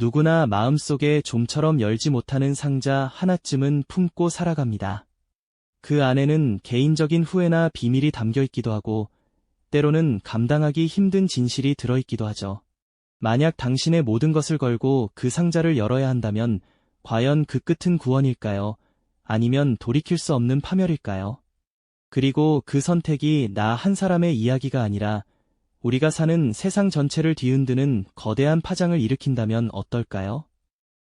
누구나 마음속에 좀처럼 열지 못하는 상자 하나쯤은 품고 살아갑니다. 그 안에는 개인적인 후회나 비밀이 담겨 있기도 하고, 때로는 감당하기 힘든 진실이 들어있기도 하죠. 만약 당신의 모든 것을 걸고 그 상자를 열어야 한다면, 과연 그 끝은 구원일까요? 아니면 돌이킬 수 없는 파멸일까요? 그리고 그 선택이 나 한 사람의 이야기가 아니라 우리가 사는 세상 전체를 뒤흔드는 거대한 파장을 일으킨다면 어떨까요?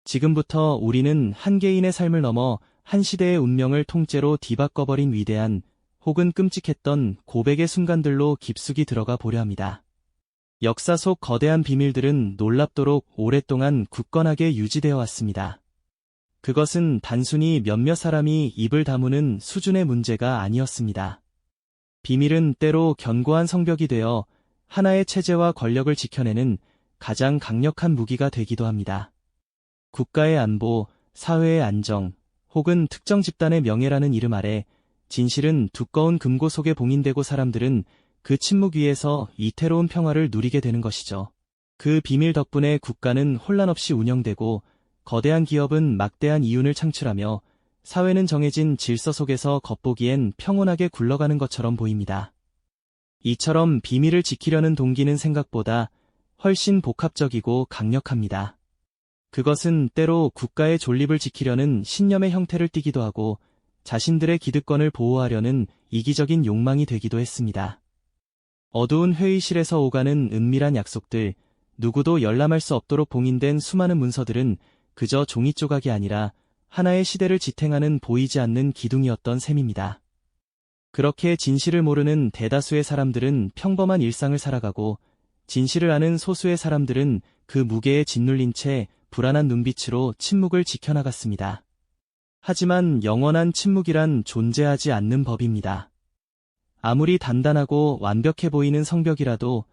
지금부터 우리는 한 개인의 삶을 넘어 한 시대의 운명을 통째로 뒤바꿔버린 위대한 혹은 끔찍했던 고백의 순간들로 깊숙이 들어가 보려 합니다. 역사 속 거대한 비밀들은 놀랍도록 오랫동안 굳건하게 유지되어 왔습니다. 그것은 단순히 몇몇 사람이 입을 다무는 수준의 문제가 아니었습니다. 비밀은 때로 견고한 성벽이 되어 하나의 체제와 권력을 지켜내는 가장 강력한 무기가 되기도 합니다. 국가의 안보, 사회의 안정, 혹은 특정 집단의 명예라는 이름 아래 진실은 두꺼운 금고 속에 봉인되고 사람들은 그 침묵 위에서 이태로운 평화를 누리게 되는 것이죠. 그 비밀 덕분에 국가는 혼란 없이 운영되고 거대한 기업은 막대한 이윤을 창출하며 사회는 정해진 질서 속에서 겉보기엔 평온하게 굴러가는 것처럼 보입니다. 이처럼 비밀을 지키려는 동기는 생각보다 훨씬 복합적이고 강력합니다. 그것은 때로 국가의 존립을 지키려는 신념의 형태를 띠기도 하고 자신들의 기득권을 보호하려는 이기적인 욕망이 되기도 했습니다. 어두운 회의실에서 오가는 은밀한 약속들, 누구도 열람할 수 없도록 봉인된 수많은 문서들은 그저 종이 조각이 아니라 하나의 시대를 지탱하는 보이지 않는 기둥이었던 셈입니다. 그렇게 진실을 모르는 대다수의 사람들은 평범한 일상을 살아가고 진실을 아는 소수의 사람들은 그 무게에 짓눌린 채 불안한 눈빛으로 침묵을 지켜나갔습니다. 하지만 영원한 침묵이란 존재하지 않는 법입니다. 아무리 단단하고 완벽해 보이는 성벽이라도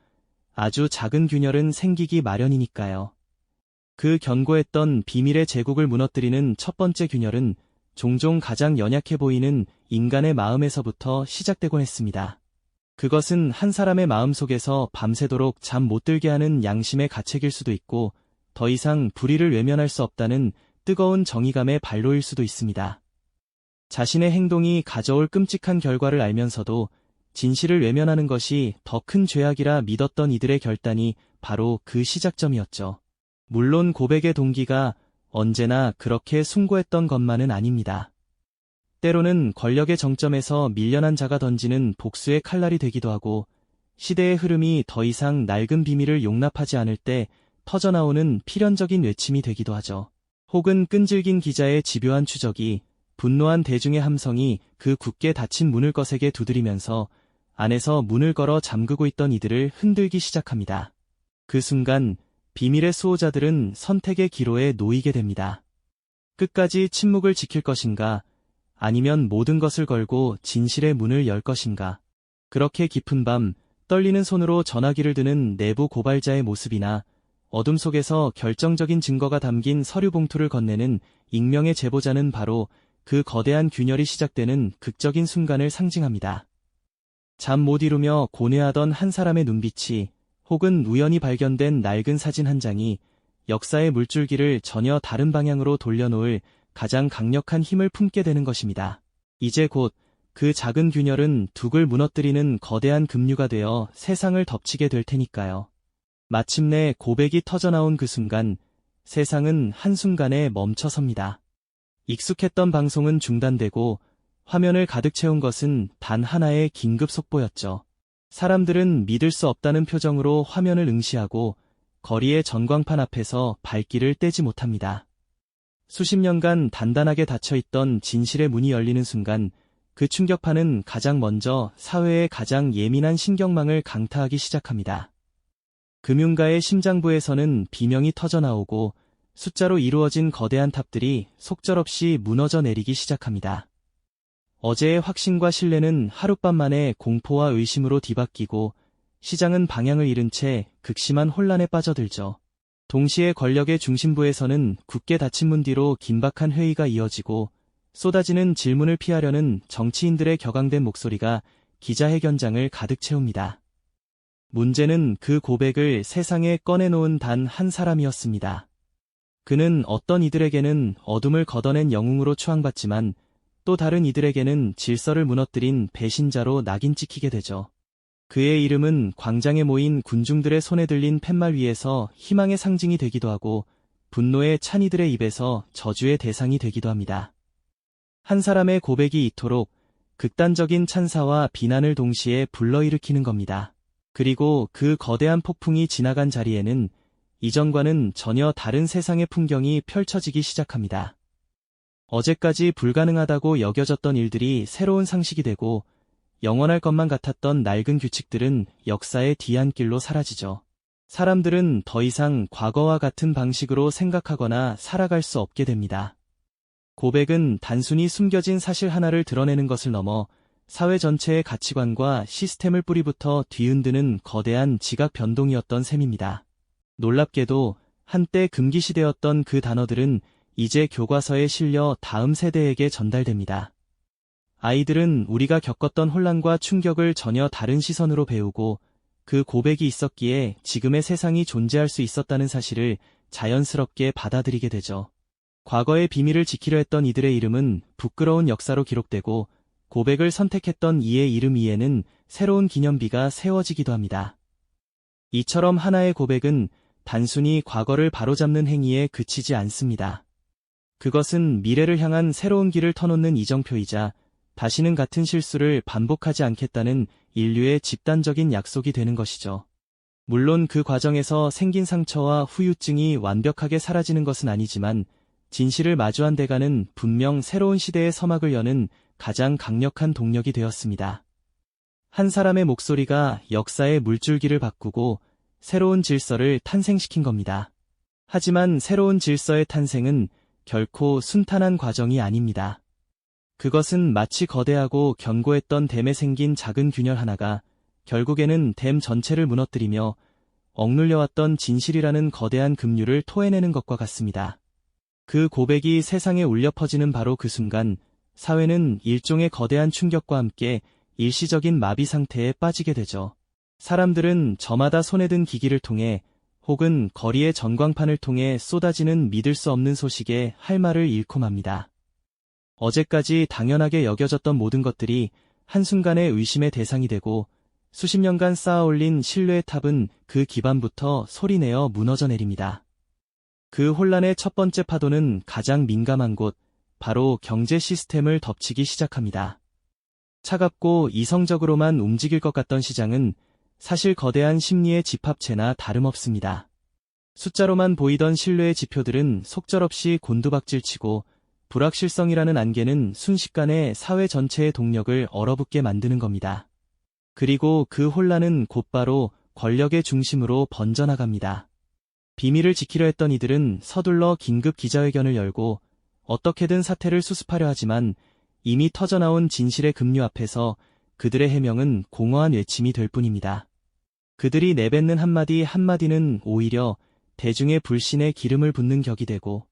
아주 작은 균열은 생기기 마련이니까요. 그 견고했던 비밀의 제국을 무너뜨리는 첫 번째 균열은 종종 가장 연약해 보이는 인간의 마음에서부터 시작되곤 했습니다. 그것은 한 사람의 마음 속에서 밤새도록 잠 못 들게 하는 양심의 가책일 수도 있고 더 이상 불의를 외면할 수 없다는 뜨거운 정의감의 발로일 수도 있습니다. 자신의 행동이 가져올 끔찍한 결과를 알면서도 진실을 외면하는 것이 더 큰 죄악이라 믿었던 이들의 결단이 바로 그 시작점이었죠. 물론 고백의 동기가 언제나 그렇게 숭고했던 것만은 아닙니다. 때로는 권력의 정점에서 밀려난 자가 던지는 복수의 칼날이 되기도 하고 시대의 흐름이 더 이상 낡은 비밀을 용납하지 않을 때 터져나오는 필연적인 외침이 되기도 하죠. 혹은 끈질긴 기자의 집요한 추적이 분노한 대중의 함성이 그 굳게 닫힌 문을 거세게 두드리면서 안에서 문을 걸어 잠그고 있던 이들을 흔들기 시작합니다. 그 순간 비밀의 수호자들은 선택의 기로에 놓이게 됩니다. 끝까지 침묵을 지킬 것인가, 아니면 모든 것을 걸고 진실의 문을 열 것인가. 그렇게 깊은 밤, 떨리는 손으로 전화기를 드는 내부 고발자의 모습이나 어둠 속에서 결정적인 증거가 담긴 서류 봉투를 건네는 익명의 제보자는 바로 그 거대한 균열이 시작되는 극적인 순간을 상징합니다. 잠 못 이루며 고뇌하던 한 사람의 눈빛이 혹은 우연히 발견된 낡은 사진 한 장이 역사의 물줄기를 전혀 다른 방향으로 돌려놓을 가장 강력한 힘을 품게 되는 것입니다. 이제 곧 그 작은 균열은 둑을 무너뜨리는 거대한 급류가 되어 세상을 덮치게 될 테니까요. 마침내 고백이 터져나온 그 순간 세상은 한순간에 멈춰섭니다. 익숙했던 방송은 중단되고 화면을 가득 채운 것은 단 하나의 긴급 속보였죠. 사람들은 믿을 수 없다는 표정으로 화면을 응시하고 거리의 전광판 앞에서 발길을 떼지 못합니다. 수십 년간 단단하게 닫혀있던 진실의 문이 열리는 순간 그 충격파는 가장 먼저 사회의 가장 예민한 신경망을 강타하기 시작합니다. 금융가의 심장부에서는 비명이 터져나오고 숫자로 이루어진 거대한 탑들이 속절없이 무너져 내리기 시작합니다. 어제의 확신과 신뢰는 하룻밤 만에 공포와 의심으로 뒤바뀌고 시장은 방향을 잃은 채 극심한 혼란에 빠져들죠. 동시에 권력의 중심부에서는 굳게 닫힌 문 뒤로 긴박한 회의가 이어지고 쏟아지는 질문을 피하려는 정치인들의 격앙된 목소리가 기자회견장을 가득 채웁니다. 문제는 그 고백을 세상에 꺼내놓은 단 한 사람이었습니다. 그는 어떤 이들에게는 어둠을 걷어낸 영웅으로 추앙받지만 또 다른 이들에게는 질서를 무너뜨린 배신자로 낙인 찍히게 되죠. 그의 이름은 광장에 모인 군중들의 손에 들린 팻말 위에서 희망의 상징이 되기도 하고 분노의 찬 이들의 입에서 저주의 대상이 되기도 합니다. 한 사람의 고백이 이토록 극단적인 찬사와 비난을 동시에 불러일으키는 겁니다. 그리고 그 거대한 폭풍이 지나간 자리에는 이전과는 전혀 다른 세상의 풍경이 펼쳐지기 시작합니다. 어제까지 불가능하다고 여겨졌던 일들이 새로운 상식이 되고 영원할 것만 같았던 낡은 규칙들은 역사의 뒤안길로 사라지죠. 사람들은 더 이상 과거와 같은 방식으로 생각하거나 살아갈 수 없게 됩니다. 고백은 단순히 숨겨진 사실 하나를 드러내는 것을 넘어 사회 전체의 가치관과 시스템을 뿌리부터 뒤흔드는 거대한 지각 변동이었던 셈입니다. 놀랍게도 한때 금기시되었던 그 단어들은 이제 교과서에 실려 다음 세대에게 전달됩니다. 아이들은 우리가 겪었던 혼란과 충격을 전혀 다른 시선으로 배우고 그 고백이 있었기에 지금의 세상이 존재할 수 있었다는 사실을 자연스럽게 받아들이게 되죠. 과거의 비밀을 지키려 했던 이들의 이름은 부끄러운 역사로 기록되고 고백을 선택했던 이의 이름 위에는 새로운 기념비가 세워지기도 합니다. 이처럼 하나의 고백은 단순히 과거를 바로잡는 행위에 그치지 않습니다. 그것은 미래를 향한 새로운 길을 터놓는 이정표이자 다시는 같은 실수를 반복하지 않겠다는 인류의 집단적인 약속이 되는 것이죠. 물론 그 과정에서 생긴 상처와 후유증이 완벽하게 사라지는 것은 아니지만 진실을 마주한 대가는 분명 새로운 시대의 서막을 여는 가장 강력한 동력이 되었습니다. 한 사람의 목소리가 역사의 물줄기를 바꾸고 새로운 질서를 탄생시킨 겁니다. 하지만 새로운 질서의 탄생은 결코 순탄한 과정이 아닙니다. 그것은 마치 거대하고 견고했던 댐에 생긴 작은 균열 하나가 결국에는 댐 전체를 무너뜨리며 억눌려왔던 진실이라는 거대한 급류를 토해내는 것과 같습니다. 그 고백이 세상에 울려 퍼지는 바로 그 순간 사회는 일종의 거대한 충격과 함께 일시적인 마비 상태에 빠지게 되죠. 사람들은 저마다 손에 든 기기를 통해 혹은 거리의 전광판을 통해 쏟아지는 믿을 수 없는 소식에 할 말을 잃고 맙니다. 어제까지 당연하게 여겨졌던 모든 것들이 한순간에 의심의 대상이 되고 수십 년간 쌓아 올린 신뢰의 탑은 그 기반부터 소리내어 무너져 내립니다. 그 혼란의 첫 번째 파도는 가장 민감한 곳, 바로 경제 시스템을 덮치기 시작합니다. 차갑고 이성적으로만 움직일 것 같던 시장은 사실 거대한 심리의 집합체나 다름없습니다. 숫자로만 보이던 신뢰의 지표들은 속절없이 곤두박질치고 불확실성이라는 안개는 순식간에 사회 전체의 동력을 얼어붙게 만드는 겁니다. 그리고 그 혼란은 곧바로 권력의 중심으로 번져나갑니다. 비밀을 지키려 했던 이들은 서둘러 긴급 기자회견을 열고 어떻게든 사태를 수습하려 하지만 이미 터져나온 진실의 급류 앞에서 그들의 해명은 공허한 외침이 될 뿐입니다. 그들이 내뱉는 한마디 한마디는 오히려 대중의 불신에 기름을 붓는 격이 되고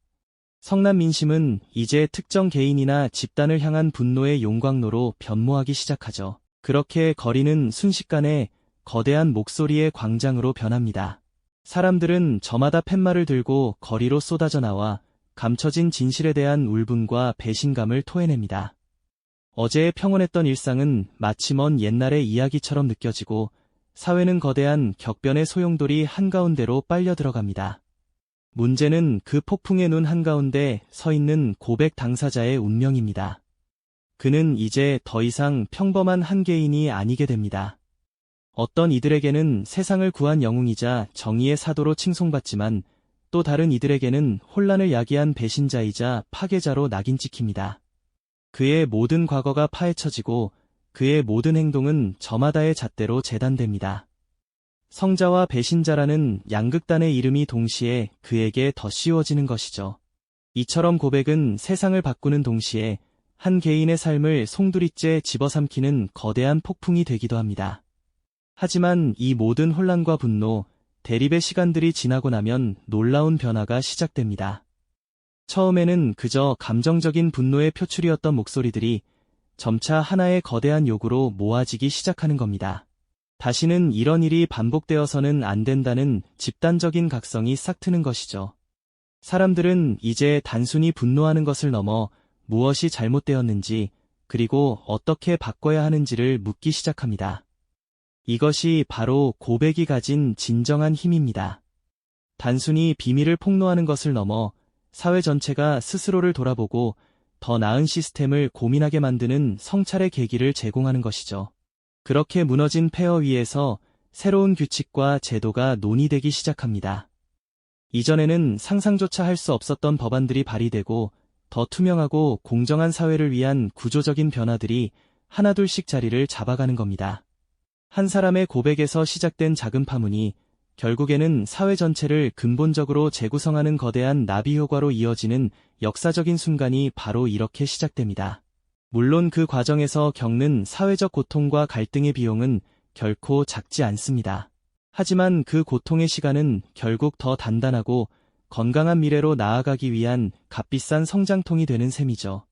성남 민심은 이제 특정 개인이나 집단을 향한 분노의 용광로로 변모하기 시작하죠. 그렇게 거리는 순식간에 거대한 목소리의 광장으로 변합니다. 사람들은 저마다 팻말을 들고 거리로 쏟아져 나와 감춰진 진실에 대한 울분과 배신감을 토해냅니다. 어제의 평온했던 일상은 마치 먼 옛날의 이야기처럼 느껴지고 사회는 거대한 격변의 소용돌이 한가운데로 빨려 들어갑니다. 문제는 그 폭풍의 눈 한가운데 서 있는 고백 당사자의 운명입니다. 그는 이제 더 이상 평범한 한 개인이 아니게 됩니다. 어떤 이들에게는 세상을 구한 영웅이자 정의의 사도로 칭송받지만 또 다른 이들에게는 혼란을 야기한 배신자이자 파괴자로 낙인 찍힙니다. 그의 모든 과거가 파헤쳐지고 그의 모든 행동은 저마다의 잣대로 재단됩니다. 성자와 배신자라는 양극단의 이름이 동시에 그에게 더 씌워지는 것이죠. 이처럼 고백은 세상을 바꾸는 동시에 한 개인의 삶을 송두리째 집어삼키는 거대한 폭풍이 되기도 합니다. 하지만 이 모든 혼란과 분노, 대립의 시간들이 지나고 나면 놀라운 변화가 시작됩니다. 처음에는 그저 감정적인 분노의 표출이었던 목소리들이 점차 하나의 거대한 욕으로 모아지기 시작하는 겁니다. 다시는 이런 일이 반복되어서는 안 된다는 집단적인 각성이 싹 트는 것이죠. 사람들은 이제 단순히 분노하는 것을 넘어 무엇이 잘못되었는지 그리고 어떻게 바꿔야 하는지를 묻기 시작합니다. 이것이 바로 고백이 가진 진정한 힘입니다. 단순히 비밀을 폭로하는 것을 넘어 사회 전체가 스스로를 돌아보고 더 나은 시스템을 고민하게 만드는 성찰의 계기를 제공하는 것이죠. 그렇게 무너진 폐허 위에서 새로운 규칙과 제도가 논의되기 시작합니다. 이전에는 상상조차 할 수 없었던 법안들이 발의되고 더 투명하고 공정한 사회를 위한 구조적인 변화들이 하나둘씩 자리를 잡아가는 겁니다. 한 사람의 고백에서 시작된 작은 파문이 결국에는 사회 전체를 근본적으로 재구성하는 거대한 나비 효과로 이어지는 역사적인 순간이 바로 이렇게 시작됩니다. 물론 그 과정에서 겪는 사회적 고통과 갈등의 비용은 결코 작지 않습니다. 하지만 그 고통의 시간은 결국 더 단단하고 건강한 미래로 나아가기 위한 값비싼 성장통이 되는 셈이죠.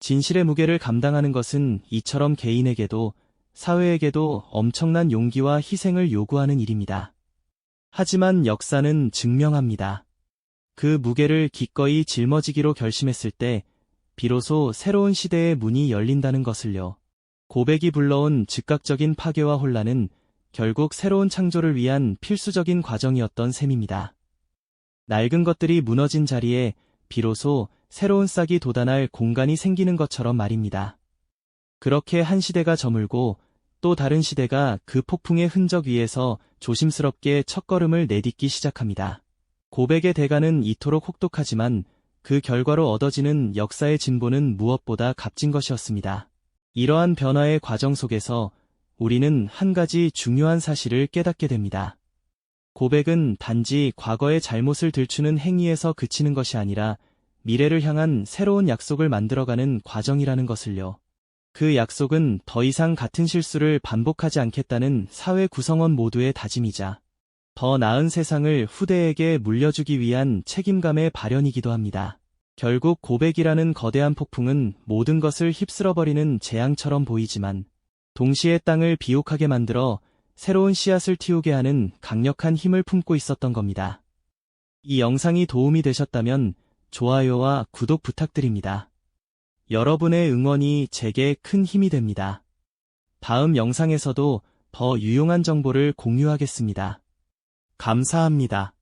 진실의 무게를 감당하는 것은 이처럼 개인에게도 사회에게도 엄청난 용기와 희생을 요구하는 일입니다. 하지만 역사는 증명합니다. 그 무게를 기꺼이 짊어지기로 결심했을 때 비로소 새로운 시대의 문이 열린다는 것을요. 고백이 불러온 즉각적인 파괴와 혼란은 결국 새로운 창조를 위한 필수적인 과정이었던 셈입니다. 낡은 것들이 무너진 자리에 비로소 새로운 싹이 돋아날 공간이 생기는 것처럼 말입니다. 그렇게 한 시대가 저물고 또 다른 시대가 그 폭풍의 흔적 위에서 조심스럽게 첫걸음을 내딛기 시작합니다. 고백의 대가는 이토록 혹독하지만 그 결과로 얻어지는 역사의 진보는 무엇보다 값진 것이었습니다. 이러한 변화의 과정 속에서 우리는 한 가지 중요한 사실을 깨닫게 됩니다. 고백은 단지 과거의 잘못을 들추는 행위에서 그치는 것이 아니라 미래를 향한 새로운 약속을 만들어가는 과정이라는 것을요. 그 약속은 더 이상 같은 실수를 반복하지 않겠다는 사회 구성원 모두의 다짐이자 더 나은 세상을 후대에게 물려주기 위한 책임감의 발현이기도 합니다. 결국 고백이라는 거대한 폭풍은 모든 것을 휩쓸어버리는 재앙처럼 보이지만 동시에 땅을 비옥하게 만들어 새로운 씨앗을 틔우게 하는 강력한 힘을 품고 있었던 겁니다. 이 영상이 도움이 되셨다면 좋아요와 구독 부탁드립니다. 여러분의 응원이 제게 큰 힘이 됩니다. 다음 영상에서도 더 유용한 정보를 공유하겠습니다. 감사합니다.